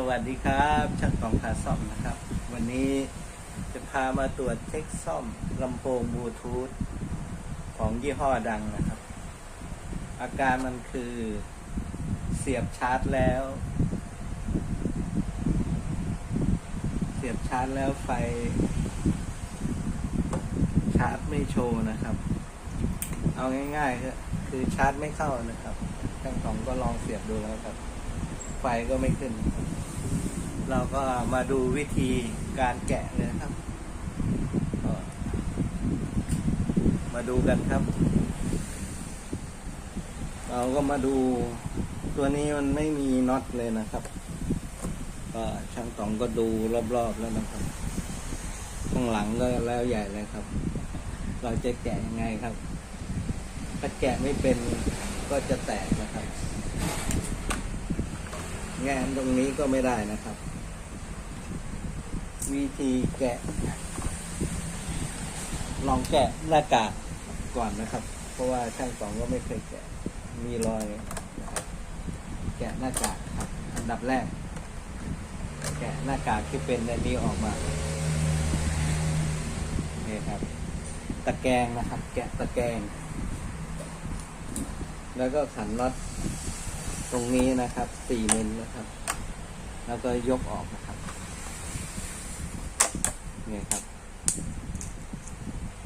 สวัสดีครับช่างตองขาซ่อมนะครับ วันนี้จะพามาตรวจเช็คซ่อมลำโพงบลูทูธของยี่ห้อดังนะครับ อาการมันคือเสียบชาร์จแล้ว เสียบชาร์จแล้วไฟ ชาร์จไม่โชว์นะครับ เอาง่ายๆคือชาร์จไม่เข้านะครับช่างตองก็ลองเสียบดูแล้วครับไฟก็ไม่ขึ้น เราก็มาดูวิธีการแกะเลยครับ มาดูกันครับ เราก็มาดูตัวนี้มันไม่มีน็อตเลยนะครับ ก็ช่างต๋องก็ดูรอบๆแล้วนะครับ ข้างหลังก็แล้วใหญ่เลยครับ เราจะแกะยังไงครับ ถ้าแกะไม่เป็นก็จะแตกนะครับ งานตรงนี้ก็ไม่ได้นะครับ วิธีแกะ ลองแกะหน้ากากก่อนนะครับ เพราะว่าช่างสองก็ไม่เคยแกะ มีรอย แกะหน้ากากครับอันดับแรก แกะหน้ากากที่เป็นอันนี้ออกมานี่ครับ ตะแกรงนะครับ แกะตะแกรงแล้วก็ขันน็อตตรงนี้นะครับสี่มิลนะครับ แล้วก็ยกออกนะครับ นี่ครับ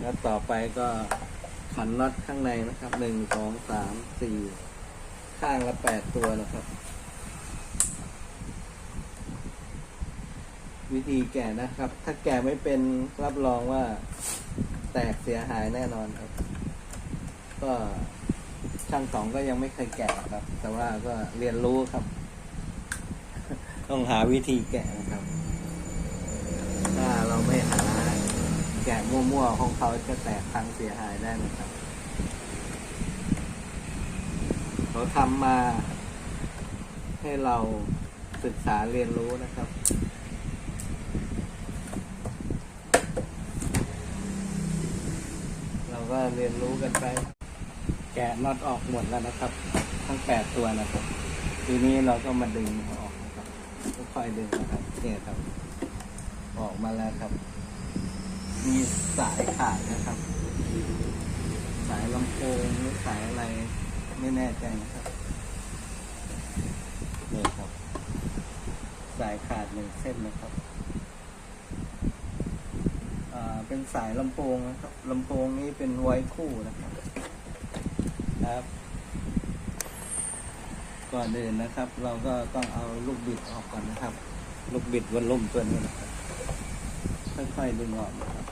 แล้วต่อไปก็ขันน็อตข้างในนะครับหนึ่งสองสามสี่ข้างละแปดตัวนะครับ วิธีแกะนะครับ ถ้าแกะไม่เป็นรับรองว่าแตกเสียหายแน่นอนครับ ก็ช่างสองก็ยังไม่เคยแกะครับ แต่ว่าก็เรียนรู้ครับ ต้องหาวิธีแกะนะครับ ถ้าเราไม่หา แกะมั่วๆของเขาจะแตกพังเสียหายได้นะครับ เขาทำมาให้เราศึกษาเรียนรู้นะครับ เราก็เรียนรู้กันไป แกะน็อตออกหมดแล้วนะครับ ทั้งแปดตัวนะครับ ทีนี้เราก็มาดึงออกนะครับค่อยๆดึงนะครับเนี่ยครับ ออกมาแล้วครับ มีสายขาดนะครับ สายลำโพงหรือสายอะไรไม่แน่ใจนะครับนี่ครับ สายขาดหนึ่งเส้นนะครับอ่าเป็นสายลำโพงนะครับลำโพงนี้เป็นไว้คู่นะครับครับก่อนอื่นนะครับ เราก็ต้องเอาลูกบิดออกก่อนนะครับ ลูกบิดวันลุ่มตัวนี้นะครับค่อยๆดึงออกนะครับ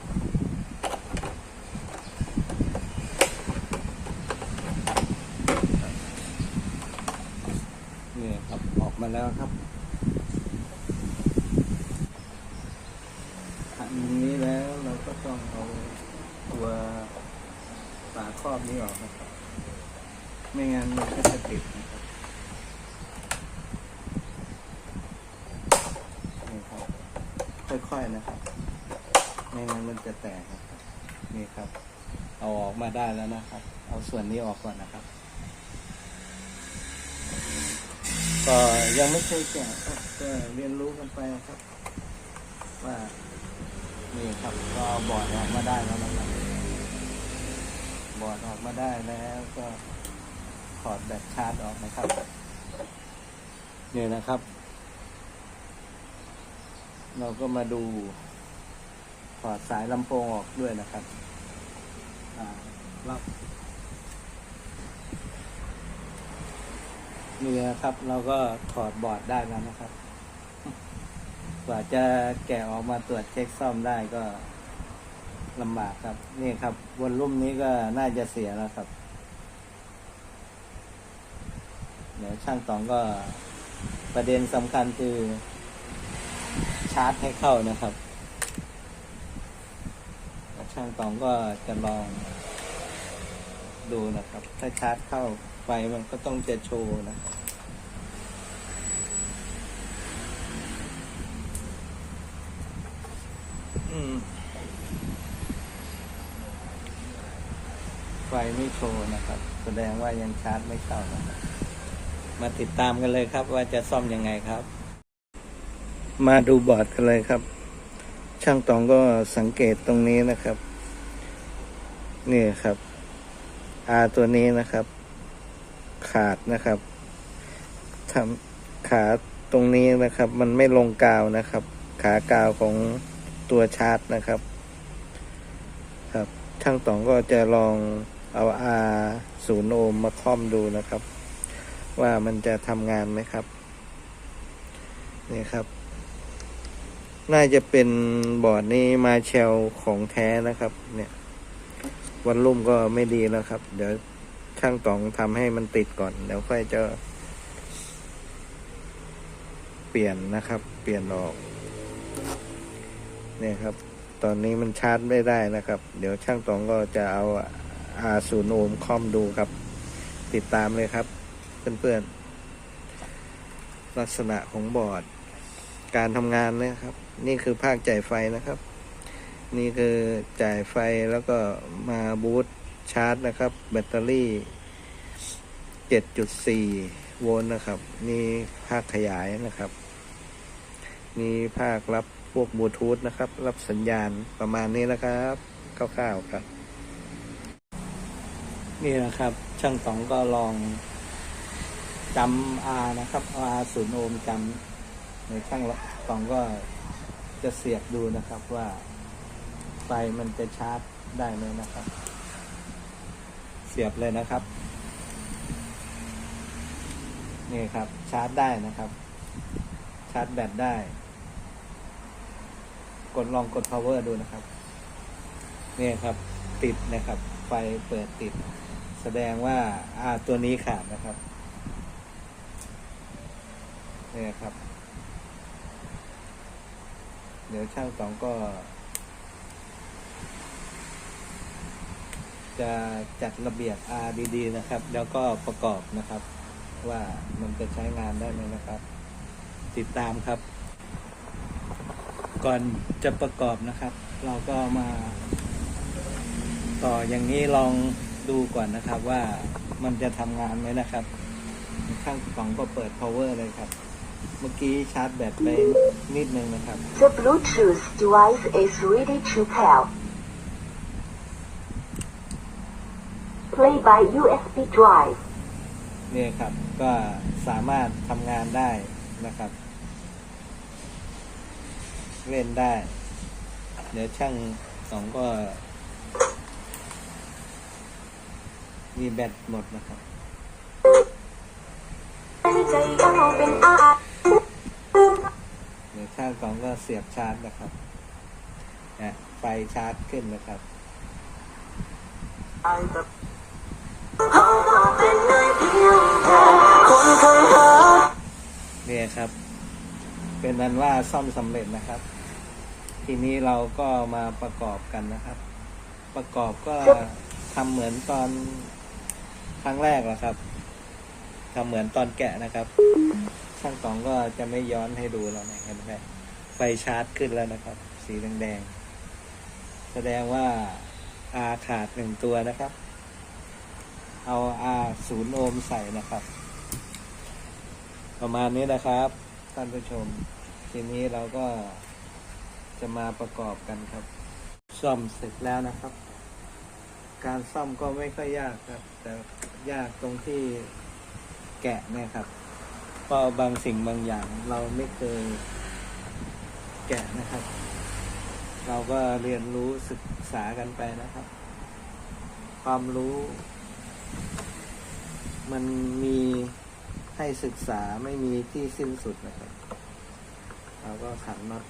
นี่ครับออก มาแล้วครับขันนี้แล้วเราก็ต้องเอาตัวฝาครอบนี้ออกนะครับ ไม่งั้นมันก็จะติดนะครับนี่ครับ ค่อยๆนะครับ ไม่งั้นมันจะแตกนะครับ นี่ครับ เอาออกมาได้แล้วนะครับ เอาส่วนนี้ออกก่อนนะครับ ก็ยังไม่เคยแกะครับก็เรียนรู้กันไปนะครับ ว่านี่ครับก็บอร์ดออกมาได้แล้วนะครับบอร์ดออกมาได้แล้วก็ถอดแบตชาร์จออกนะครับนี่นะครับ เราก็มาดูถอดสายลำโพงออกด้วยนะครับอ่ารับ นี่นะครับ เราก็ถอดบอร์ดได้แล้วนะครับ กว่าจะแกะออกมาตรวจเช็คซ่อมได้ก็ลำบากครับ นี่ครับวนรุ่มนี้ก็น่าจะเสียแล้วครับ เดี๋ยวช่างตองก็ประเด็นสำคัญคือ ชาร์จให้เข้านะครับ ช่างตองก็จะลองดูนะครับ ถ้าชาร์จเข้าไฟมันก็ต้องจะโชว์นะม ไฟไม่โชว์นะครับ แสดงว่ายังชาร์จไม่เข้านะครับ มาติดตามกันเลยครับว่าจะซ่อมยังไงครับ มาดูบอร์ดกันเลยครับ ช่างตองก็สังเกตตรงนี้นะครับ นี่ครับอาตัวนี้นะครับ ขาดนะครับทำขาตรงนี้นะครับ มันไม่ลงกาวนะครับ ขากาวของตัวชาร์จนะครับ ครับช่างตองก็จะลอง เอา R ศูนย์โอห์มมาคล่อมดูนะครับ ว่ามันจะทำงานไหมครับ นี่ครับ น่าจะเป็นบอร์ดนี้มาเชลของแท้นะครับ เนี่ยวันลุ่มก็ไม่ดีแล้วครับ เดี๋ยวช่างตองทำให้มันติดก่อน เดี๋ยวค่อยจะ เปลี่ยนนะครับ เปลี่ยนออก เนี่ยครับ ตอนนี้มันชาร์จไม่ได้นะครับ เดี๋ยวช่างตองก็จะเอา ศูนย์โอห์มคอมดูครับ ติดตามเลยครับ เพื่อนๆ ลักษณะของบอร์ด การทำงานนะครับ นี่คือภาคจ่ายไฟนะครับ นี่คือจ่ายไฟแล้วก็มาบูตชาร์จนะครับ แบตเตอรี่ 7.4 โวลต์นะครับ นี่ภาคขยายนะครับนี่ภาครับพวกบลูทูธนะครับ รับสัญญาณประมาณนี้นะครับคร่าวๆครับ นี่นะครับ ช่างสองก็ลองจำ R นะครับ R ศูนย์โอห์มจำในช่างสองก็จะเสียบดูนะครับว่า ไฟมันจะชาร์จได้ไหมนะครับ เสียบเลยนะครับ นี่ครับ ชาร์จได้นะครับ ชาร์จแบตได้ กดลองกด power ดูนะครับ นี่ครับ ติดนะครับ ไฟเปิดติด ดงว่าอ่าตัวนี้ขาดนะครับนี่ครับ เดี๋ยวช่างสองก็ จะจัดระเบียบ R ดีๆนะครับ แล้วก็ประกอบนะครับ ว่ามันจะใช้งานได้ไหมนะครับ ติดตามครับ ก่อนจะประกอบนะครับ เราก็มาต่ออย่างนี้ลอง ดูก่อนนะครับว่ามันจะทำงานไหมนะครับ ข้างสองก็เปิด power เลยครับ เมื่อกี้ชาร์จแบตไปนิดนึงนะครับ The Bluetooth device is ready to pair. Play by USB drive. เนี่ยครับ ก็สามารถทำงานได้นะครับ เล่นได้ เดี๋ยวช่างสองก็ มีแบตหมดนะครับเดี๋ยวช่างสองก็เสียบชาร์จนะครับนะไฟชาร์จขึ้นนะครับเนี่ยครับ เป็นนั้นว่าซ่อมสำเร็จนะครับ ทีนี้เราก็มาประกอบกันนะครับ ประกอบก็ทำเหมือนตอน ครั้งแรกแหละครับทำเหมือนตอนแกะนะครับ ช่างตองก็จะไม่ย้อนให้ดูแล้วนะเห็นไหมไฟชาร์จขึ้นแล้วนะครับ สีแดงๆแสดงว่า R ขาดหนึ่งตัวนะครับ เอา R ศูนย์โอห์มใส่นะครับ ประมาณนี้นะครับท่านผู้ชม ทีนี้เราก็จะมาประกอบกันครับ ซ่อมเสร็จแล้วนะครับ การซ่อมก็ไม่ค่อยยากครับ แต่ ยากตรงที่แกะเนี่ยครับเพราะบางสิ่งบางอย่างเราไม่เคยแกะนะครับ เราก็เรียนรู้ศึกษากันไปนะครับ ความรู้ มันมีให้ศึกษาไม่มีที่สิ้นสุดนะครับ เราก็ขันน็อต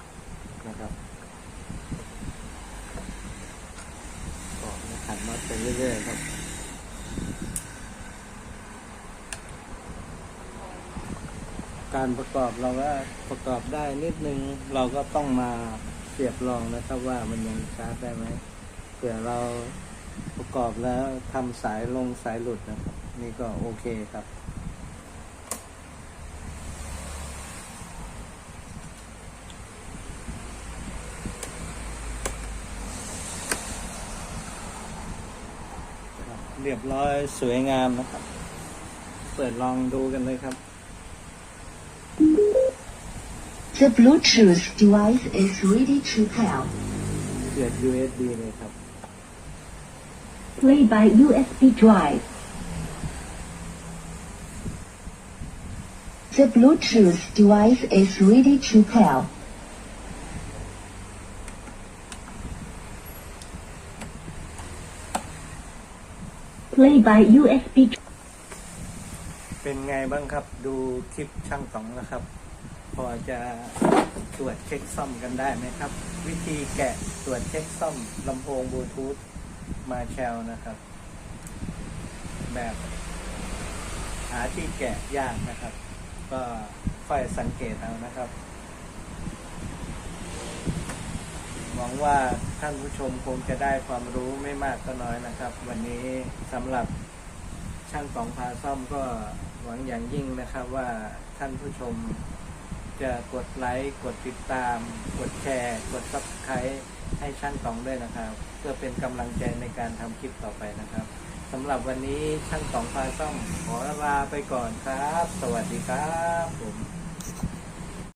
นะครับก็ขันน็อตไปเรื่อยๆครับ การประกอบเราก็ประกอบได้นิดนึง เราก็ต้องมาเสียบลองนะครับว่ามันยังชาร์จได้ไหมเผื่อเราประกอบแล้วทำสายลงสายหลุดนะครับ นี่ก็โอเคครับเรียบร้อยสวยงามนะครับ เปิดลองดูกันเลยครับ The Bluetooth device is ready to pair. เสียบ USB เลยครับ Play by USB drive. The Bluetooth device is ready to pair. Play by USB เป็นไงบ้างครับ ดูคลิปช่างสองนะครับ พ อจะตรวจเช็คซ่อมกันได้ไหมครับ วิธีแกะตรวจเช็คซ่อมลำโพงบลูทูธมาแชลนะครับ แบบหาที่แกะยากนะครับ ก็ค่อยสังเกตเอานะครับ หวังว่าท่านผู้ชมคงจะได้ความรู้ไม่มากก็น้อยนะครับ วันนี้สำหรับช่างสองพาซ่อมก็หวังอย่างยิ่งนะครับว่าท่านผู้ชม จะกดไลค์ กดติดตาม กดแชร์ กดซับสไครต์ให้ช่างสองด้วยนะครับ เพื่อเป็นกำลังใจในการทำคลิปต่อไปนะครับสำหรับวันนี้ช่างสองพาซ่อมขอลาไปก่อนครับ สวัสดีครับผม